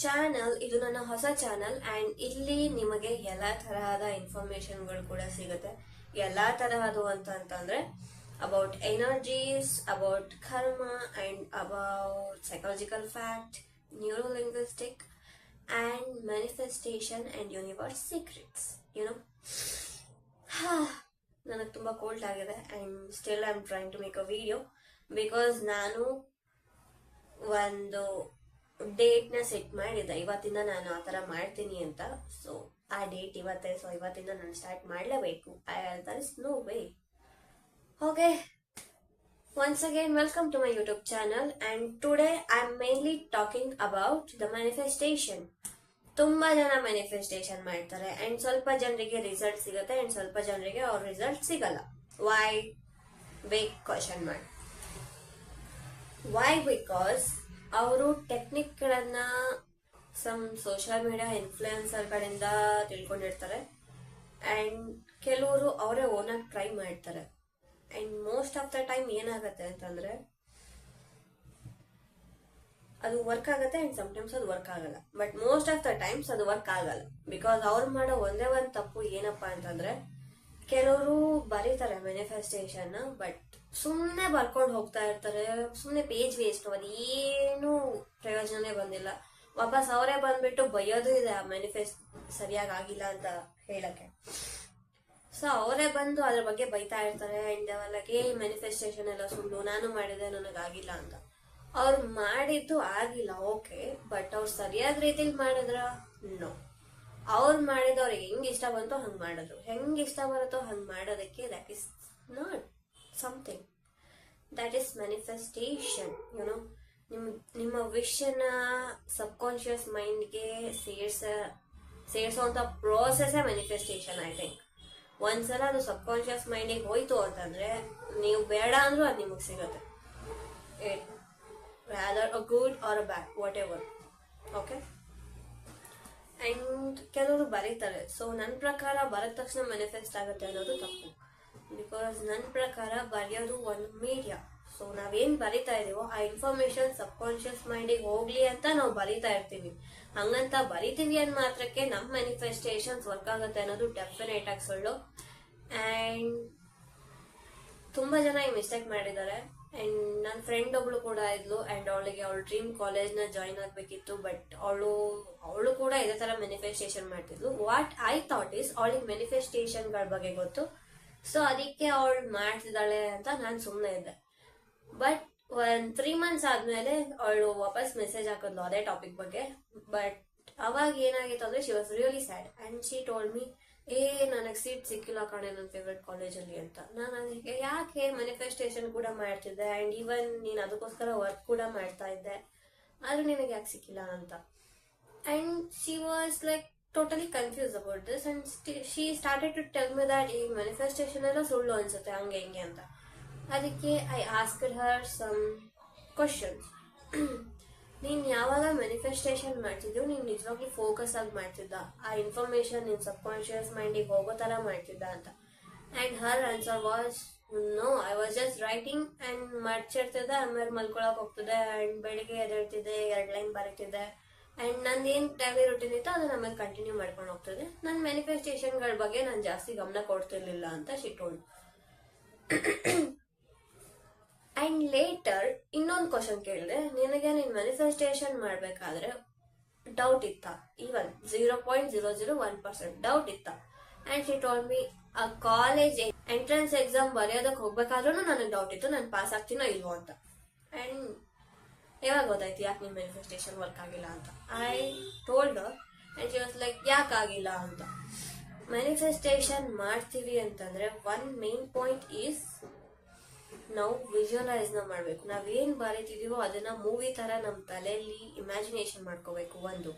Channel ಇದು ನನ್ನ ಹೊಸ ಚಾನಲ್ ಅಂಡ್ ಇಲ್ಲಿ ನಿಮಗೆ ಎಲ್ಲಾ ತರಹದ ಇನ್ಫಾರ್ಮೇಶನ್ಗಳು ಕೂಡ ಸಿಗುತ್ತೆ. ಎಲ್ಲಾ ತರಹದು ಅಂತ ಅಂತಂದ್ರೆ about energies about karma and about psychological fact neurolinguistic and manifestation and universe secrets you know ನನಗೆ ತುಂಬ ಕೋಲ್ಡ್ ಆಗಿದೆ and still I am trying to make a video because ನಾನು ಒಂದು ಡೇಟ್ನ ಸೆಟ್ ಮಾಡಿದ್ದೆ. ಇವತ್ತಿಂದ ನಾನು ಆ ಥರ ಮಾಡ್ತೀನಿ ಅಂತ. ಸೊ ಆ ಡೇಟ್ ಇವತ್ತೇ ಸೊ ಇವತ್ತಿಂದ ನಾನು ಸ್ಟಾರ್ಟ್ ಮಾಡಲೇಬೇಕು. There is no way okay once again welcome to my YouTube channel and today I am mainly talking about the manifestation ತುಂಬಾ ಜನ ಮ್ಯಾನಿಫೆಸ್ಟೇಷನ್ ಮಾಡ್ತಾರೆ. ಅಂಡ್ ಸ್ವಲ್ಪ ಜನರಿಗೆ ರಿಸಲ್ಟ್ ಸಿಗುತ್ತೆ ಅಂಡ್ ಸ್ವಲ್ಪ ಜನರಿಗೆ ಅವ್ರ ರಿಸಲ್ಟ್ ಸಿಗಲ್ಲ. ವೈ ಬೇಕ್ ಕ್ವಶನ್ ಮಾಡಿ ವೈ ಬಿಕಾಸ್ ಅವರು ಟೆಕ್ನಿಕ್ಗಳನ್ನ ಸಮ್ ಸೋಷಿಯಲ್ ಮೀಡಿಯಾ ಇನ್ಫ್ಲೂಯೆನ್ಸರ್ ಕಡೆಯಿಂದ ತಿಳ್ಕೊಂಡಿರ್ತಾರೆ. ಆ್ಯಂಡ್ ಕೆಲವರು ಅವರೇ ಓನಾಗಿ ಟ್ರೈ ಮಾಡ್ತಾರೆ. And most of the time ಏನಾಗುತ್ತೆ ಅಂತಂದ್ರೆ, ಅದು ವರ್ಕ್ ಆಗುತ್ತೆ ಅಂಡ್ ಸಮ್ಟೈಮ್ಸ್ ಅದು ವರ್ಕ್ ಆಗಲ್ಲ. But most of the times ಅದು ವರ್ಕ್ ಆಗಲ್ಲ. ಬಿಕಾಸ್ ಅವ್ರು ಮಾಡೋ ಒಂದೇ ಒಂದು ತಪ್ಪು ಏನಪ್ಪಾ ಅಂತಂದ್ರೆ, ಕೆಲವರು ಬರೀತಾರೆ ಮ್ಯಾನಿಫೆಸ್ಟೇಷನ್ ಬಟ್ ಸುಮ್ಮನೆ ಬರ್ಕೊಂಡು ಹೋಗ್ತಾ ಇರ್ತಾರೆ. ಸುಮ್ಮನೆ ಪೇಜ್ ವೇಸ್ಟ್ ಅದು ಏನು ಪ್ರಯೋಜನನೇ ಬಂದಿಲ್ಲ. ವಾಪಸ್ ಅವರೇ ಬಂದ್ಬಿಟ್ಟು ಬೈಯೋದು ಇದೆ ಆ ಮ್ಯಾನಿಫೆಸ್ಟ್ ಸರಿಯಾಗಿ ಆಗಿಲ್ಲ ಅಂತ ಹೇಳಕ್ಕೆ. ಸೊ ಅವರೇ ಬಂದು ಅದ್ರ ಬಗ್ಗೆ ಬೈತಾ ಇರ್ತಾರೆ ಅಂಡ್ ಅವಲ್ಲಕ್ಕೆ ಈ ಮ್ಯಾನಿಫೆಸ್ಟೇಷನ್ ಎಲ್ಲ ಸುಳ್ಳು ನಾನು ಮಾಡಿದೆ ನನಗಾಗಿಲ್ಲ ಅಂತ. ಅವ್ರು ಮಾಡಿದ್ದು ಆಗಿಲ್ಲ ಓಕೆ ಬಟ್ ಅವ್ರು ಸರಿಯಾದ ರೀತಿಲಿ ಮಾಡಿದ್ರ? ನೋ ಅವ್ರು ಮಾಡಿದ ಅವ್ರಿಗೆ ಹೆಂಗ್ ಇಷ್ಟ ಬಂತೋ ಹಂಗ್ ಮಾಡೋದು ಹೆಂಗ್ ಇಷ್ಟ ಬರುತ್ತೋ ಹಂಗ್ ಮಾಡೋದಕ್ಕೆ that is not something that is manifestation you know ನಿಮ್ ನಿಮ್ಮ ವಿಷನ ಸಬ್ಕಾನ್ಷಿಯಸ್ ಮೈಂಡ್ಗೆ ಸೇರ್ಸ ಸೇರಿಸುವಂಥ ಪ್ರೋಸೆಸ್ಸೇ ಮ್ಯಾನಿಫೆಸ್ಟೇಷನ್ ಐ ಥಿಂಕ್ ಒಂದ್ಸಲ ಅದು ಸಬ್ಕಾನ್ಷಿಯಸ್ ಮೈಂಡಿಗೆ ಹೋಯ್ತು ಅಂತಂದ್ರೆ ನೀವು ಬೇಡ ಅಂದ್ರೂ ಅದು ನಿಮಗೆ ಸಿಗುತ್ತೆ. Rather a good or a bad whatever okay and ಕೆಲವರು ಬರೀತಾರೆ. ಸೊ ನನ್ನ ಪ್ರಕಾರ ಬರದ ತಕ್ಷಣ ಮ್ಯಾನಿಫೆಸ್ಟ್ ಆಗುತ್ತೆ ಅನ್ನೋದು ತಪ್ಪು. ಬಿಕಾಸ್ ನನ್ನ ಪ್ರಕಾರ ಬರೆಯೋದು ಒಂದು ಮೀಡಿಯಾ ಸೊ ನಾವೇನು ಬರಿತಾ ಇದೀವೋ, ಆ ಇನ್ಫಾರ್ಮೇಶನ್ ಸಬ್ಕಾನ್ಶಿಯಸ್ ಮೈಂಡಿಗೆ ಹೋಗ್ಲಿ ಅಂತ ನಾವು ಬರಿತಾ ಇರ್ತೀವಿ. ಹಂಗಂತ ಬರಿತೀವಿ ಅನ್ನ ಮಾತ್ರಕ್ಕೆ ನಮ್ಮ ಮ್ಯಾನಿಫೆಸ್ಟೇಷನ್ಸ್ ವರ್ಕ್ ಆಗುತ್ತೆ ಅನ್ನೋದು ಡೆಫಿನೆಟ್ ಆಗಿ ಸುಳ್ಳು. ಅಂಡ್ ತುಂಬಾ ಜನ ಈ ಮಿಸ್ಟೇಕ್ ಮಾಡಿದ್ದಾರೆ. ಅಂಡ್ ನನ್ನ ಫ್ರೆಂಡ್ ಒಬ್ಳು ಕೂಡ ಇದ್ಲು ಅಂಡ್ ಅವಳಿಗೆ ಅವಳು ಡ್ರೀಮ್ ಕಾಲೇಜ್ನ ಜಾಯ್ನ್ ಆಗಬೇಕಿತ್ತು ಬಟ್ ಅವಳು ಅವಳು ಕೂಡ ಇದೇ ತರ ಮ್ಯಾನಿಫೆಸ್ಟೇಷನ್ ಮಾಡ್ತಿದ್ಲು. ವಾಟ್ ಐ ಥಾಟ್ ಇಸ್ ಅವಳಿಗೆ ಮ್ಯಾನಿಫೆಸ್ಟೇಷನ್ಗಳ ಬಗ್ಗೆ ಗೊತ್ತು. ಸೊ ಅದಕ್ಕೆ ಅವಳು ಮಾಡ್ತಿದ್ದಾಳೆ ಅಂತ ನಾನು ಸುಮ್ಮನೆ ಇದ್ದೆ. ಬಟ್ ಒಂದ್ ತ್ರೀ ಮಂತ್ಸ್ ಆದ್ಮೇಲೆ ಅವಳು ವಾಪಸ್ ಮೆಸೇಜ್ ಹಾಕಿದ್ಲು ಅದೇ ಟಾಪಿಕ್ ಬಗ್ಗೆ. ಬಟ್ ಅವಾಗ ಏನಾಗಿತ್ತು ಅಂದ್ರೆ she was really sad and she told me ಏ, ನನಗೆ ಸೀಟ್ ಸಿಕ್ಕಿಲ್ಲ ಕಣೆ ನನ್ನ ಫೇವ್ರೆಟ್ ಕಾಲೇಜಲ್ಲಿ ಅಂತ. ನಾನು ಅದಕ್ಕೆ ಯಾಕೆ ಮ್ಯಾನಿಫೆಸ್ಟೇಷನ್ ಕೂಡ ಮಾಡ್ತಿದ್ದೆ ಆ್ಯಂಡ್ ಈವನ್ ನೀನು ಅದಕ್ಕೋಸ್ಕರ ವರ್ಕ್ ಕೂಡ ಮಾಡ್ತಾ ಇದ್ದೆ. ಆದರೂ ನಿನಗೆ ಯಾಕೆ ಸಿಕ್ಕಿಲ್ಲ ಅಂತ. And she was like totally confuse about this and she started to tell me that ಈ ಮ್ಯಾನಿಫೆಸ್ಟೇಷನ್ ಎಲ್ಲ ಸುಳ್ಳು ಅನ್ಸುತ್ತೆ, ಹಂಗೆ ಹಿಂಗೆ ಅಂತ. ಅದಕ್ಕೆ I ask her some questions ನೀನು ಯಾವಾಗ ಮ್ಯಾನಿಫೆಸ್ಟೇಷನ್ ಮಾಡ್ತಿದ್ದು ನೀನು ನಿಜವಾಗಿ ಫೋಕಸ್ ಆಗಿ ಮಾಡ್ತಿದ್ದ. ಆ ಇನ್ಫಾರ್ಮೇಶನ್ ನಿನ್ ಸಬ್ ಕಾನ್ಶಿಯಸ್ ಮೈಂಡಿಗೆ ಹೋಗೋ ಥರ ಮಾಡ್ತಿದ್ದ ಅಂತ. And her answer was no I was just writing and ಮರ್ಚಿರ್ತದೆ ಆಮೇಲೆ ಮಲ್ಕೊಳಕ್ ಹೋಗ್ತಿದ್ದೆ ಆ್ಯಂಡ್ ಬೆಳಿಗ್ಗೆ ಎದ್ದೇಳ್ತಿದ್ದೆ, ಎರಡು ಲೈನ್ ಬರೀತಿದ್ದೆ. ಅಂಡ್ ನಂದು ಏನ್ ಡೈಲಿ ರುಟೀನ್ ಇತ್ತು ಅದನ್ನ ಆಮೇಲೆ ಕಂಟಿನ್ಯೂ ಮಾಡ್ಕೊಂಡು ಹೋಗ್ತದೆ ನನ್ನ ಮ್ಯಾನಿಫೆಸ್ಟೇಷನ್ಗಳ ಬಗ್ಗೆ ನಾನು ಜಾಸ್ತಿ ಗಮನ ಕೊಡ್ತಿರ್ಲಿಲ್ಲ ಅಂತ ಶಿಟ್ಟೋಳು ಅಂಡ್ ಲೇಟರ್ ಇನ್ನೊಂದು ಕ್ವಶನ್ ಕೇಳಿದೆ. ನಿನಗೆ ನೀನು ಮ್ಯಾನಿಫೆಸ್ಟೇಷನ್ ಮಾಡ್ಬೇಕಾದ್ರೆ ಡೌಟ್ ಇತ್ತ. Even zero point zero zero one percent doubt ಇತ್ತ. ಅಂಡ್ ಶಿ ಟೋಲ್ ಮಿ ಆ ಕಾಲೇಜ್ ಎಂಟ್ರೆನ್ಸ್ ಎಕ್ಸಾಮ್ ಬರೆಯೋದಕ್ಕೆ ಹೋಗ್ಬೇಕಾದ್ರೂ ನನಗೆ ಡೌಟ್ ಇತ್ತು. ನಾನು ಪಾಸ್ ಆಗ್ತೀನೋ ಇಲ್ವೋ ಅಂತ. ಅಂಡ್ ಯಾವಾಗ ಗೊತ್ತಾಯ್ತು ಯಾಕೆ ನಿಮ್ಮ ಮ್ಯಾನಿಫೆಸ್ಟೇಷನ್ ವರ್ಕ್ ಆಗಿಲ್ಲ ಅಂತ. I told and she was like ಯಾಕೆ ಆಗಿಲ್ಲ ಅಂತ. ಮ್ಯಾನಿಫೆಸ್ಟೇಷನ್ ಮಾಡ್ತೀವಿ ಅಂತಂದ್ರೆ ಒನ್ ಮೇನ್ ಪಾಯಿಂಟ್ ಈಸ್ ನಾವು ವಿಜುವಲೈಸ್ನ ನಾವೇನು ಬರೀತಿದ್ದೀವೋ ಅದನ್ನು ಮೂವಿ ತರ ನಮ್ಮ ತಲೆಯಲ್ಲಿ ಇಮ್ಯಾಜಿನೇಷನ್ ಮಾಡ್ಕೋಬೇಕು, ಒಂದು.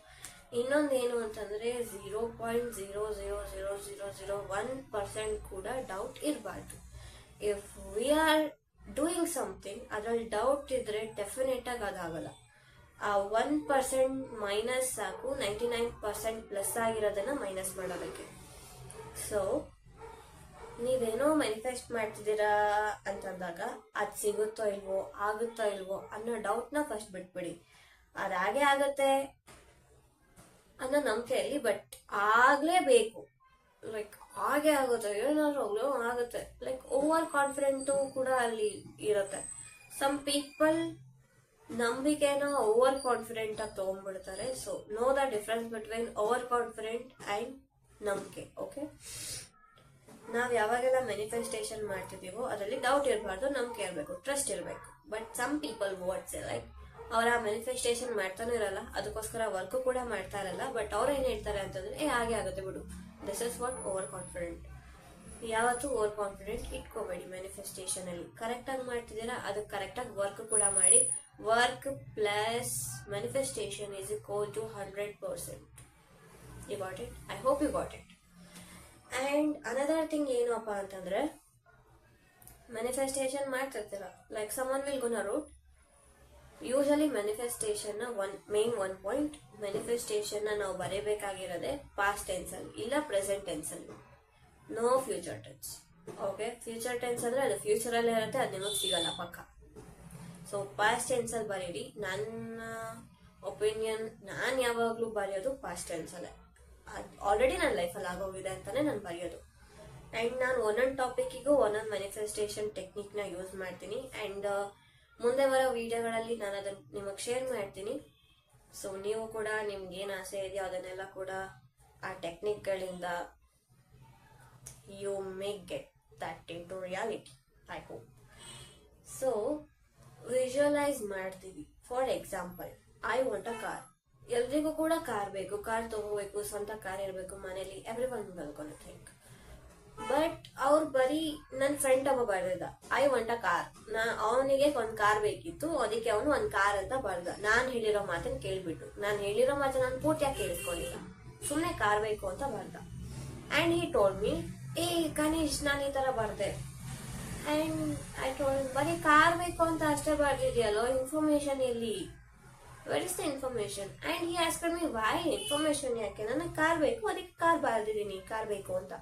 ಇನ್ನೊಂದು ಏನು ಅಂತಂದ್ರೆ zero point zero zero zero zero zero one percent ಕೂಡ ಡೌಟ್ ಇರಬಾರ್ದು. If we are doing something ಅದ್ರಲ್ಲಿ ಡೌಟ್ ಇದ್ರೆ ಡೆಫಿನೆಟ್ ಆಗಿ ಅದಾಗಲ್ಲ. ಆ ಒನ್ ಪರ್ಸೆಂಟ್ ಮೈನಸ್ ಸಾಕು ನೈಂಟಿ ನೈನ್ ಪರ್ಸೆಂಟ್ ಪ್ಲಸ್ ಆಗಿರೋದನ್ನ ಮೈನಸ್ ಮಾಡೋದಕ್ಕೆ. ಸೊ ನೀವೇನೋ ಮ್ಯಾನಿಫೆಸ್ಟ್ ಮಾಡ್ತಿದ್ದೀರಾ ಅಂತಂದಾಗ ಅದು ಸಿಗುತ್ತೋ ಇಲ್ವೋ, ಆಗುತ್ತೋ ಇಲ್ವೋ ಅನ್ನೋ ಡೌಟ್ನ ಫಸ್ಟ್ ಬಿಟ್ಬಿಡಿ. ಅದಾಗೆ ಆಗತ್ತೆ ಅನ್ನೋ ನಂಬಿಕೆಯಲ್ಲಿ ಬಟ್ ಆಗ್ಲೇಬೇಕು. ಲೈಕ್ ಹಾಗೆ ಆಗುತ್ತೆ, ಏನಾದ್ರು ಆಗುತ್ತೆ. ಲೈಕ್ ಓವರ್ ಕಾನ್ಫಿಡೆಂಟು ಕೂಡ ಅಲ್ಲಿ ಇರುತ್ತೆ. ಸಮ್ ಪೀಪಲ್ ನಂಬಿಕೆನ ಓವರ್ ಕಾನ್ಫಿಡೆಂಟ್ ಆಗಿ ತಗೊಂಡ್ಬಿಡ್ತಾರೆ. So no the difference between over confident and ನಂಬಿಕೆ ಓಕೆ ನಾವು ಯಾವಾಗೆಲ್ಲ ಮ್ಯಾನಿಫೆಸ್ಟೇಷನ್ ಮಾಡ್ತಿದೀವೋ ಅದರಲ್ಲಿ ಡೌಟ್ ಇರಬಾರ್ದು, ನಂಬಿಕೆ ಇರಬೇಕು ಟ್ರಸ್ಟ್ ಇರಬೇಕು. But some people words like ಅವರ ಮ್ಯಾನಿಫೆಸ್ಟೇಷನ್ ಮಾಡ್ತಾನೆ ಇರಲ್ಲ, ಅದಕ್ಕೋಸ್ಕರ ವರ್ಕ್ ಕೂಡ ಮಾಡ್ತಾ ಇರಲ್ಲ ಬಟ್ ಅವ್ರು ಏನು ಹೇಳ್ತಾರೆ ಅಂತಂದ್ರೆ, ಏ, ಹಾಗೆ ಆಗುತ್ತೆ ಬಿಡು. This is what over confident ಯಾವತ್ತೂ ಓವರ್ ಕಾನ್ಫಿಡೆಂಟ್ ಇಟ್ಕೋಬೇಡಿ ಮ್ಯಾನಿಫೆಸ್ಟೇಷನ್ ಅಲ್ಲಿ. ಕರೆಕ್ಟ್ ಆಗಿ ಮಾಡ್ತಿದ್ದೀರಾ? ಅದಕ್ಕೆ ಕರೆಕ್ಟ್ ಆಗಿ ವರ್ಕ್ ಕೂಡ ಮಾಡಿ. Work plus manifestation is equal to hundred percent you got it I hope you got it and another thing ಏನಪ್ಪ ಅಂತಂದ್ರೆ manifestation ಮಾಡ್ತಿರ್ತೀರ. Like someone will gun root usually manifestation one main one point manifestation ನಾವು ಬರೀಬೇಕಾಗಿರೋದೆ past tense ಅಲ್ಲಿ, ಇಲ್ಲ present tense ಅಲ್ಲಿ. No future tense okay future tense ಅಂದ್ರೆ ಅದು future ಅಲ್ಲೇ ಇರುತ್ತೆ, ಅದು ನಿಮಗೆ ಸಿಗಲ್ಲ ಪಕ್ಕ. ಸೊ ಪಾಸ್ಟ್ ಟೆನ್ಸ್ ಅಲ್ಲಿ ಬರೀರಿ. ನನ್ನ ಒಪಿನಿಯನ್ ನಾನು ಯಾವಾಗಲೂ ಬರೆಯೋದು ಪಾಸ್ಟ್ ಟೆನ್ಸ್ ಅಲ್ಲೇ. ಆಲ್ರೆಡಿ ನನ್ನ ಲೈಫಲ್ಲಿ ಆಗೋಗಿದೆ ಅಂತಾನೆ ನಾನು ಬರೆಯೋದು. ಆ್ಯಂಡ್ ನಾನು ಒಂದೊಂದು ಒನ್ ಒಂದೊಂದು ಮ್ಯಾನಿಫೆಸ್ಟೇಷನ್ ಟೆಕ್ನಿಕ್ನ ಯೂಸ್ ಮಾಡ್ತೀನಿ. ಆ್ಯಂಡ್ ಮುಂದೆ ಬರೋ ವಿಡಿಯೋಗಳಲ್ಲಿ ನಾನು ಅದನ್ನ ನಿಮಗೆ ಶೇರ್ ಮಾಡ್ತೀನಿ. ಸೊ ನೀವು ಕೂಡ ನಿಮ್ಗೆ ಏನು ಆಸೆ ಇದೆಯೋ ಅದನ್ನೆಲ್ಲ ಕೂಡ ಆ ಟೆಕ್ನಿಕ್ಗಳಿಂದ you make get that into reality I hope so visualize ಮಾಡ್ತೀವಿ. For example I want a car ಎಲ್ರಿಗೂ ಕೂಡ ಕಾರ್ ಬೇಕು. ಕಾರ್ ತಗೋಬೇಕು, ಸ್ವಂತ ಕಾರ್ ಇರಬೇಕು ಮನೇಲಿ. ಎವ್ರಿ ಒನ್ ವೆಲ್ಕೊನ್ ಥಿಂಕ್ ಬಟ್ ಅವ್ರು ಬರೀ ನನ್ನ ಫ್ರೆಂಡ್ ಒಬ್ಬ ಬರ್ದ ಐ ವಾಂಟ್ ಅ ಕಾರ್ ನಾ ಅವನಿಗೆ ಒಂದು ಕಾರ್ ಬೇಕಿತ್ತು. ಅದಕ್ಕೆ ಅವನು ಒಂದು ಕಾರ್ ಅಂತ ಬರ್ದ. ನಾನು ಹೇಳಿರೋ ಮಾತನ್ನ ಕೇಳಿಬಿಟ್ಟು ನಾನು ಹೇಳಿರೋ ಮಾತನ್ನು ನಾನು ಪೂರ್ತಿಯಾಗಿ ಕೇಳಿಸ್ಕೊಂಡಿಲ್ಲ. ಸುಮ್ಮನೆ ಕಾರ್ ಬೇಕು ಅಂತ ಬರ್ದ. ಆ್ಯಂಡ್ ಹಿ ಟೋಲ್ಡ್ ಮೀ ಏ, ಗಣೇಶ್, ನಾನು ಈ ಥರ ಬರ್ದೆ. ಆ್ಯಂಡ್ ಐ ಟೋಲ್ ಬರೀ ಕಾರ್ ಬೇಕು ಅಂತ ಅಷ್ಟೇ ಬರ್ದಿದೆಯಲ್ಲೋ ಇನ್ಫಾರ್ಮೇಶನ್ ಎಲ್ಲಿ? What is the information and he asked me why information ಯಾಕೆ? ನನಗೆ ಕಾರ್ ಬೇಕು, ಅದಕ್ಕೆ ಕಾರ್ ಬರ್ದಿದ್ದೀನಿ. ಕಾರ್ ಬೇಕು ಅಂತ.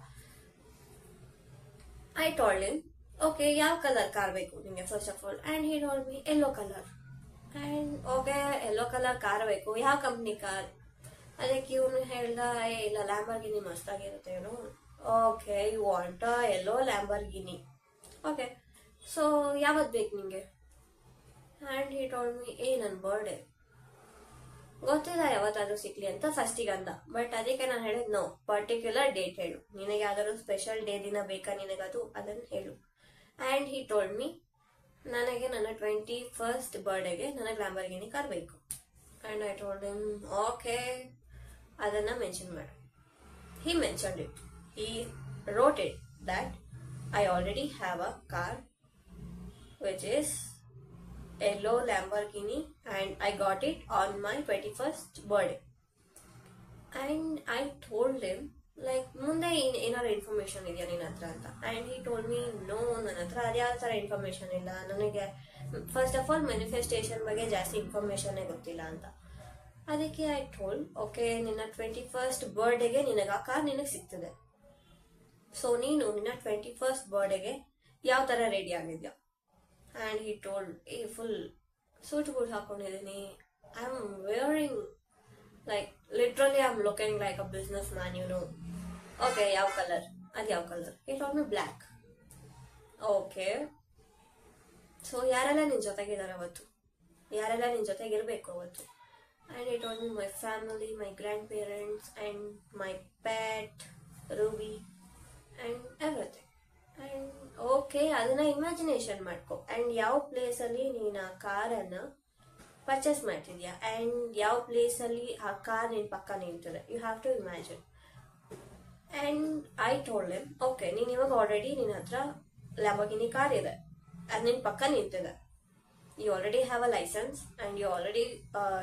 ಐ ಟೋಲ್ಡ್ ಇನ್ ಓಕೆ ಯಾವ ಕಲರ್ ಕಾರ್ ಬೇಕು ನಿಮಗೆ? First of all and he told me yellow colour and okay yellow colour car ಬೇಕು. ಯಾವ ಕಂಪ್ನಿ ಕಾರ್ ಅದಕ್ಕೆ ಇವನು ಹೇಳ್ದ, ಏ, ಇಲ್ಲ ಲ್ಯಾಂಬರ್ಗಿನಿ ಮಸ್ತಾಗಿರುತ್ತೆ ಏನು. Okay you want yellow Lamborghini okay so ಯಾವತ್ತು ಬೇಕು ನಿಮಗೆ? ಆ್ಯಂಡ್ ಹಿ ಟೋಲ್ಡ್ ಮಿ ಏ ನನ್ನ ಬರ್ಡೇ ಗೊತ್ತಿಲ್ಲ ಯಾವತ್ತಾದ್ರೂ ಸಿಕ್ಲಿ ಅಂತ ಫಸ್ಟಿಗೆ ಅಂದ ಬಟ್ ಅದಕ್ಕೆ ನಾನು ಹೇಳಿದ್ ನೋ ಪರ್ಟಿಕ್ಯುಲರ್ ಡೇಟ್ ಹೇಳು. ನಿನಗೆ ಯಾವ್ದಾದ್ರು ಸ್ಪೆಷಲ್ ಡೇ ದಿನ ಬೇಕಾ ನಿನಗದು? ಅದನ್ನು ಹೇಳು. ಆ್ಯಂಡ್ ಹಿ ಟೋಲ್ಡ್ ಮಿ ನನಗೆ ನನ್ನ ಟ್ವೆಂಟಿ ಫಸ್ಟ್ ಬರ್ಡೇಗೆ ನನಗೆ ಲ್ಯಾಂಬರ್ಗಿನಿ ಕಾರ್ ಬೇಕು. And I told him okay ಅದನ್ನು ಮೆನ್ಷನ್ ಮಾಡು. He mentioned it wrote it that I already have a car, which is yellow Lamborghini and I got it on my 21st birthday. And I told him like ಮುಂದೆ ಏನ್ ಏನಾದ್ರು information ಇದೆಯಾ ನಿನ್ನ ಹತ್ರ ಅಂತ and he told me no ನನ್ನ ಹತ್ರ ಅದ್ಯಾವ ಥರ ಇನ್ಫಾರ್ಮೇಷನ್ ಇಲ್ಲ. ನನಗೆ ಫಸ್ಟ್ ಆಫ್ ಆಲ್ ಮ್ಯಾನಿಫೆಸ್ಟೇಷನ್ ಬಗ್ಗೆ ಜಾಸ್ತಿ ಇನ್ಫಾರ್ಮೇಷನ್ನೇ ಗೊತ್ತಿಲ್ಲ ಅಂತ. ಅದಕ್ಕೆ ಐ ಟೋಲ್ ಓಕೆ ನಿನ್ನ ಟ್ವೆಂಟಿ ಫಸ್ಟ್ ಬರ್ಡೇಗೆ ನಿನಗೆ ಆ ಕಾರ್ ನಿನಗೆ ಸಿಗ್ತದೆ. ಸೊ ನೀನು ನಿನ್ನ ಟ್ವೆಂಟಿ ಫಸ್ಟ್ ಬರ್ಡೇಗೆ ಯಾವ ಥರ ರೆಡಿ ಆಗಿದ್ಯಾ and he told he full suit boot ಹಾಕೊಂಡಿದ್ದೀನಿ I am wearing like literally I am looking like a businessman you know okay ಯಾವ ಕಲರ್ ಅದು ಯಾವ colour he told me black okay so ಯಾರೆಲ್ಲ ನಿನ್ನ ಜೊತೆಗಿದ್ದಾರೆ ಅವತ್ತು? ಯಾರೆಲ್ಲ ನಿನ್ನ ಜೊತೆಗಿರಬೇಕು ಅವತ್ತು? And it told me my family my grandparents and my pet and okay ಅದನ್ನ ಇಮ್ಯಾಜಿನೇಷನ್ ಮಾಡ್ಕೊ. ಅಂಡ್ ಯಾವ ಪ್ಲೇಸಲ್ಲಿ ನೀನು ಆ ಕಾರನ್ನು ಪರ್ಚೇಸ್ ಮಾಡ್ತಿದ್ಯಾ? ಅಂಡ್ ಯಾವ ಪ್ಲೇಸಲ್ಲಿ ಆ ಕಾರ್ ನಿನ್ನ ಪಕ್ಕ ನಿಂತಿದೆ? You have to imagine and I told him okay ನೀನು ಇವಾಗ ಆಲ್ರೆಡಿ ನಿನ್ನ ಹತ್ರ ಲ್ಯಾಬಗಿನಿ ಕಾರ್ ಇದೆ. ಅದು ನಿನ್ನ ಪಕ್ಕ ನಿಂತಿದೆ. You already have a licence and you already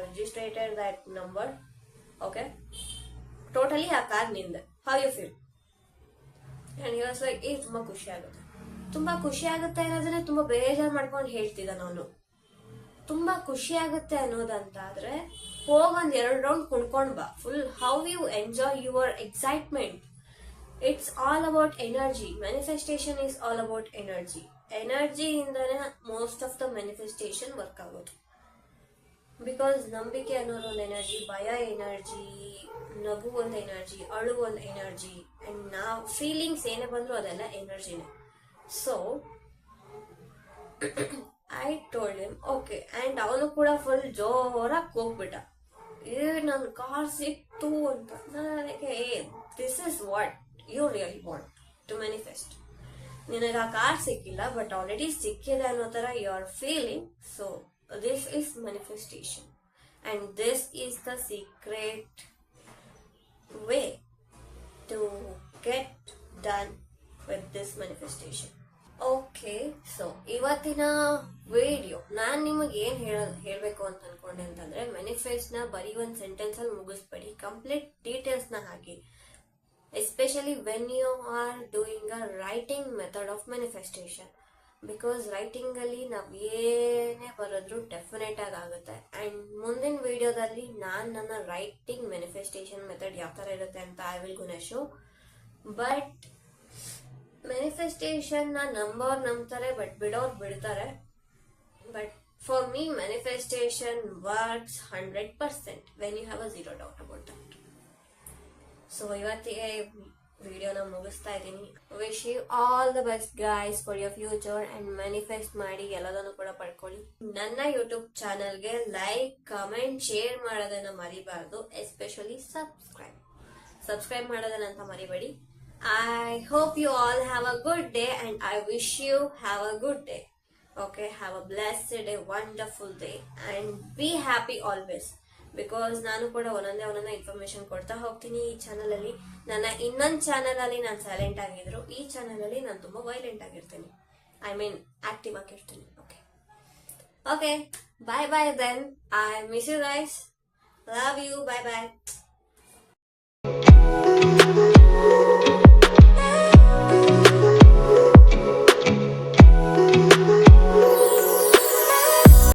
registered registered number okay totally ಆ ಕಾರ್ ನಿಂದೆ. How you feel and you was like ಏ, ತುಂಬಾ ಖುಷಿ ಆಗುತ್ತೆ. ತುಂಬಾ ಖುಷಿ ಆಗುತ್ತೆ ಅನ್ನೋದನ್ನ ತುಂಬಾ ಬೇಜಾರು ಮಾಡ್ಕೊಂಡು ಹೇಳ್ತಿದ್ದ ನಾನು. ತುಂಬಾ ಖುಷಿ ಆಗುತ್ತೆ ಅನ್ನೋದಂತಾದ್ರೆ ಹೋಗ್ ಒಂದ್ ಎರಡು ರೌಂಡ್ ಕುಣ್ಕೊಂಡ್ ಬಾ. Full how you enjoy your excitement it's all about energy manifestation is all about energy ಎನರ್ಜಿಯಿಂದನೇ most of the manifestation work ಆಗೋದು. ಬಿಕಾಸ್ ನಂಬಿಕೆ ಅನ್ನೋದು ಒಂದು ಎನರ್ಜಿ ಭಯ ಎನರ್ಜಿ ನಗು ಒಂದು ಎನರ್ಜಿ ಅಳು ಒಂದು ಎನರ್ಜಿ ಅಂಡ್ ನಾವು ಫೀಲಿಂಗ್ಸ್ ಏನೇ ಬಂದರೂ ಅದೆಲ್ಲ ಎನರ್ಜಿನೇ so I told him okay and ಅವನು ಕೂಡ ಫುಲ್ ಜೋರಾಗಿ ಹೋಗ್ಬಿಟ್ಟ ಏ ನನ್ನ ಕಾರ್ ಸಿಕ್ತು ಅಂತ. ನನಗೆ this is what you really want to manifest ನಿನಗೆ ಆ ಕಾರ್ ಸಿಕ್ಕಿಲ್ಲ ಬಟ್ ಆಲ್ರೆಡಿ ಸಿಕ್ಕಿದೆ ಅನ್ನೋ ಥರ you are feeling so this is manifestation and this is the secret way to get done with this manifestation okay so ಇವತ್ತಿನ video ನಾನು ನಿಮಗೆ ಏನು ಹೇಳ, ಹೇಳಬೇಕು ಅಂತ ಅನ್ಕೊಂಡೆ ಅಂತಂದ್ರೆ ಮ್ಯಾನಿಫೆಸ್ಟ್ನ ಬರೀ ಒಂದು ಸೆಂಟೆನ್ಸಲ್ಲಿ ಮುಗಿಸ್ಬೇಡಿ. ಕಂಪ್ಲೀಟ್ ಡೀಟೇಲ್ಸ್ನ ಹಾಕಿ especially when you are doing a writing method of manifestation because ರೈಟಿಂಗಲ್ಲಿ ನಾವು ಏನೇ ಬರೋದ್ರೂ ಡೆಫಿನೆಟ್ ಆಗಿ ಆಗುತ್ತೆ. ಆ್ಯಂಡ್ ಮುಂದಿನ ವಿಡಿಯೋದಲ್ಲಿ ನಾನು ನನ್ನ ರೈಟಿಂಗ್ ಮ್ಯಾನಿಫೆಸ್ಟೇಷನ್ ಮೆಥಡ್ ಯಾವ ಥರ ಇರುತ್ತೆ ಅಂತ ಐ ವಿಲ್ ಗುಣ ಶೋ ಬಟ್ ಮ್ಯಾನಿಫೆಸ್ಟೇಷನ್ ನಂಬೋರು ನಂಬೋರ್ ನಂಬ್ತಾರೆ ಬಟ್ ಬಿಡೋರು ಬಿಡ್ತಾರೆ. But for me manifestation works hundred percent when you have a zero doubt about that so ಇವತ್ತಿಗೆ ವಿಡಿಯೋನ ಮುಗಿಸ್ತಾ ಇದ್ದೀನಿ. Wish you all the best guys for your future and manifest ಮಾಡಿ ಎಲ್ಲದನ್ನು ಕೂಡ ಪಡ್ಕೊಳ್ಳಿ. ನನ್ನ ಯೂಟ್ಯೂಬ್ ಚಾನಲ್ಗೆ ಲೈಕ್ ಕಮೆಂಟ್ ಶೇರ್ ಮಾಡೋದನ್ನು ಮರಿಬಾರ್ದು ಎಸ್ಪೆಷಲಿ ಸಬ್ಸ್ಕ್ರೈಬ್ ಸಬ್ಸ್ಕ್ರೈಬ್ ಮಾಡೋದನ್ನಂತ ಮರಿಬೇಡಿ. I hope you all have a good day and I wish you have a good day okay have a blessed day wonderful day and be happy always because ನಾನು ಕೂಡ ಒಂದೊಂದೇ ಒಂದೊಂದೇ information ಕೊಡ್ತಾ ಹೋಗ್ತೀನಿ ಈ ಚಾನಲಲ್ಲಿ ನನ್ನ ಇನ್ನೊಂದು ಚಾನಲಲ್ಲಿ ನಾನು ಸೈಲೆಂಟ್ ಆಗಿದ್ರು, ಈ ಚಾನಲಲ್ಲಿ ನಾನು ತುಂಬ ವೈಲೆಂಟ್ ಆಗಿರ್ತೀನಿ. I mean active ಆಗಿರ್ತೀನಿ. Okay okay bye bye then I miss you guys love you bye bye